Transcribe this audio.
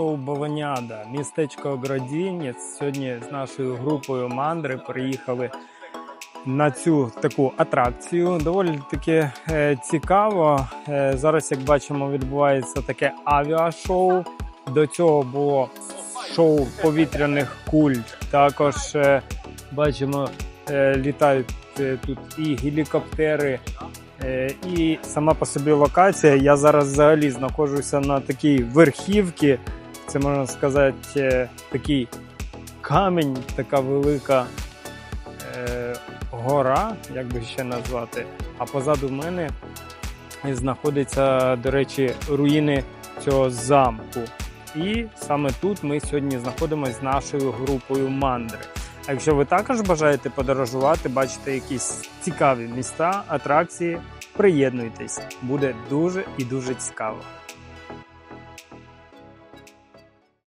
авіашоу Болоняда, містечко Градінець. Сьогодні з нашою групою мандри приїхали на цю таку атракцію. Доволі таки е, цікаво. Е, зараз, як бачимо, відбувається таке авіашоу. До цього було шоу повітряних куль. Також е, бачимо, літають тут і гелікоптери. І сама по собі локація. Я зараз взагалі знаходжуся на такій верхівці. Це можна сказати, е, такий камінь, така велика е, гора, як би ще назвати. А позаду мене знаходяться, до речі, руїни цього замку. І саме тут ми сьогодні знаходимося з нашою групою мандри. А якщо ви також бажаєте подорожувати, бачите якісь цікаві міста, атракції, приєднуйтесь, буде дуже і дуже цікаво.